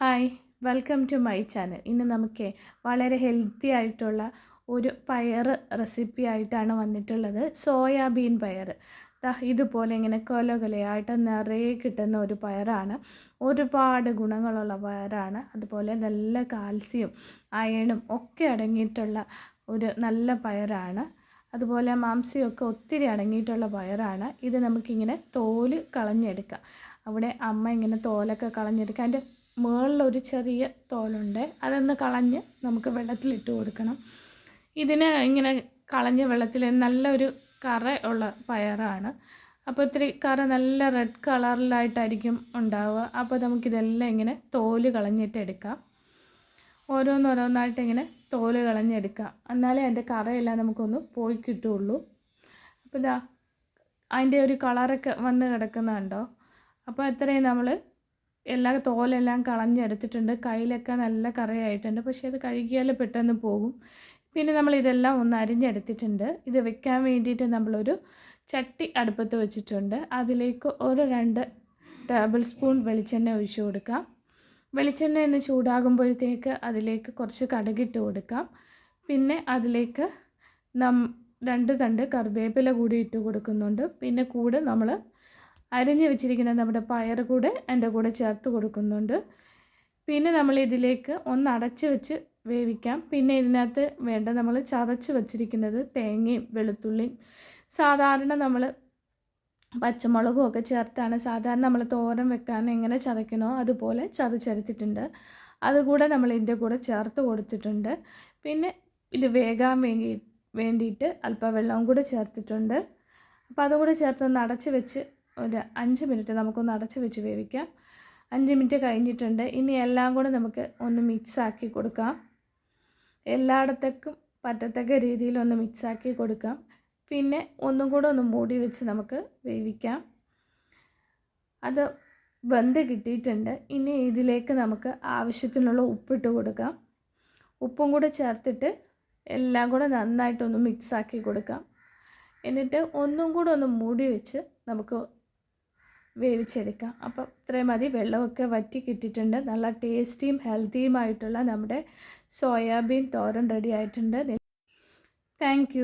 Hi welcome to my channel ഇന്ന് നമുക്ക് വളരെ ഹെൽത്തി ആയിട്ടുള്ള ഒരു പയർ റെസിപ്പി ആയിട്ടാണ് വന്നിട്ടുള്ളത്. സോയാബീൻ പയർ. ഇതുപോലെ ഇങ്ങനെ കൊല കൊലയായിട്ട് നിറയെ കിട്ടുന്ന ഒരു പയറാണ്. ഒരുപാട് ഗുണങ്ങളുള്ള പയറാണ്. അതുപോലെ നല്ല കാൽസ്യം അയണും ഒക്കെ അടങ്ങിയിട്ടുള്ള ഒരു നല്ല പയറാണ്. അതുപോലെ മാംസ്യമൊക്കെ ഒത്തിരി അടങ്ങിയിട്ടുള്ള പയറാണ്. ഇത് നമുക്കിങ്ങനെ തോൽ കളഞ്ഞെടുക്കാം. അവിടെ അമ്മ ഇങ്ങനെ തോലൊക്കെ കളഞ്ഞെടുക്കാം. അതിന്റെ മുകളിലൊരു ചെറിയ തോലുണ്ട്. അതൊന്ന് കളഞ്ഞ് നമുക്ക് വെള്ളത്തിലിട്ട് കൊടുക്കണം. ഇതിന് ഇങ്ങനെ കളഞ്ഞ വെള്ളത്തിൽ നല്ലൊരു കറ ഉള്ള പയറാണ്. അപ്പോൾ ഇത്തിരി കറ നല്ല റെഡ് കളറിലായിട്ടായിരിക്കും ഉണ്ടാവുക. അപ്പോൾ നമുക്കിതെല്ലാം ഇങ്ങനെ തോൽ കളഞ്ഞിട്ട് എടുക്കാം. ഓരോന്നോരോന്നായിട്ട് ഇങ്ങനെ തോൽ കളഞ്ഞെടുക്കാം. എന്നാലേ അതിന്റെ കറയെല്ലാം നമുക്കൊന്ന് പോയി കിട്ടുള്ളൂ അപ്പോൾ ഇതാ അതിന്റെ ഒരു കളറൊക്കെ വന്ന് കിടക്കുന്നുണ്ടോ? അപ്പോൾ അത്രയും നമ്മൾ എല്ലാ തോലെല്ലാം കളഞ്ഞെടുത്തിട്ടുണ്ട്. കയ്യിലൊക്കെ നല്ല കറയായിട്ടുണ്ട്. പക്ഷേ അത് കഴുകിയാൽ പെട്ടെന്ന് പോകും. പിന്നെ നമ്മൾ ഇതെല്ലാം ഒന്ന് അരിഞ്ഞെടുത്തിട്ടുണ്ട്. ഇത് വെക്കാൻ വേണ്ടിയിട്ട് നമ്മളൊരു ചട്ടി അടുപ്പത്ത് വെച്ചിട്ടുണ്ട്. അതിലേക്ക് ഒരു രണ്ട് ടേബിൾ സ്പൂൺ വെളിച്ചെണ്ണ ഒഴിച്ചു കൊടുക്കാം. വെളിച്ചെണ്ണ ഒന്ന് ചൂടാകുമ്പോഴത്തേക്ക് അതിലേക്ക് കുറച്ച് കടുകിട്ട് കൊടുക്കാം. പിന്നെ അതിലേക്ക് നം രണ്ട് തണ്ട് കറിവേപ്പില കൂടി ഇട്ട് കൊടുക്കുന്നുണ്ട്. പിന്നെ കൂടെ നമ്മൾ അരിഞ്ഞ് വെച്ചിരിക്കുന്ന നമ്മുടെ പയർ കൂടെ എന്റെ കൂടെ ചേർത്ത് കൊടുക്കുന്നുണ്ട്. പിന്നെ നമ്മൾ ഇതിലേക്ക് ഒന്ന് അടച്ച് വെച്ച് വേവിക്കാം. പിന്നെ ഇതിനകത്ത് വേണ്ട നമ്മൾ ചതച്ച് വെച്ചിരിക്കുന്നത് തേങ്ങയും വെളുത്തുള്ളിയും. സാധാരണ നമ്മൾ പച്ചമുളകും ഒക്കെ ചേർത്താണ്. സാധാരണ നമ്മൾ തോരൻ വെക്കാൻ എങ്ങനെ ചതയ്ക്കണോ അതുപോലെ ചതച്ചെടുത്തിട്ടുണ്ട്. അതുകൂടെ നമ്മൾ ഇതിന്റെ കൂടെ ചേർത്ത് കൊടുത്തിട്ടുണ്ട്. പിന്നെ ഇത് വേകാൻ വേണ്ടി വേണ്ടിയിട്ട് അല്പം വെള്ളവും കൂടെ ചേർത്തിട്ടുണ്ട്. അപ്പോൾ അതും കൂടെ ചേർത്ത് ഒന്ന് അടച്ച് വെച്ച് ഒരു അഞ്ച് മിനിറ്റ് നമുക്കൊന്ന് അടച്ച് വെച്ച് വേവിക്കാം. അഞ്ച് മിനിറ്റ് കഴിഞ്ഞിട്ടുണ്ട്. ഇനി എല്ലാം കൂടെ നമുക്ക് ഒന്ന് മിക്സാക്കി കൊടുക്കാം. എല്ലായിടത്തേക്കും പറ്റത്തക്ക രീതിയിൽ ഒന്ന് മിക്സാക്കി കൊടുക്കാം. പിന്നെ ഒന്നും കൂടെ ഒന്ന് മൂടി വെച്ച് നമുക്ക് വേവിക്കാം. അത് വെന്ത് കിട്ടിയിട്ടുണ്ട്. ഇനി ഇതിലേക്ക് നമുക്ക് ആവശ്യത്തിനുള്ള ഉപ്പിട്ട് കൊടുക്കാം. ഉപ്പും കൂടെ ചേർത്തിട്ട് എല്ലാം കൂടെ നന്നായിട്ടൊന്ന് മിക്സാക്കി കൊടുക്കാം. എന്നിട്ട് ഒന്നും കൂടെ ഒന്ന് മൂടി വെച്ച് നമുക്ക് വേവിച്ചെടുക്കാം. അപ്പം ഇത്രയും മതി. വെള്ളമൊക്കെ വറ്റി കിട്ടിയിട്ടുണ്ട്. നല്ല ടേസ്റ്റിയും ഹെൽത്തിയുമായിട്ടുള്ള നമ്മുടെ സോയാബീൻ തോരൻ റെഡി ആയിട്ടുണ്ട്. താങ്ക്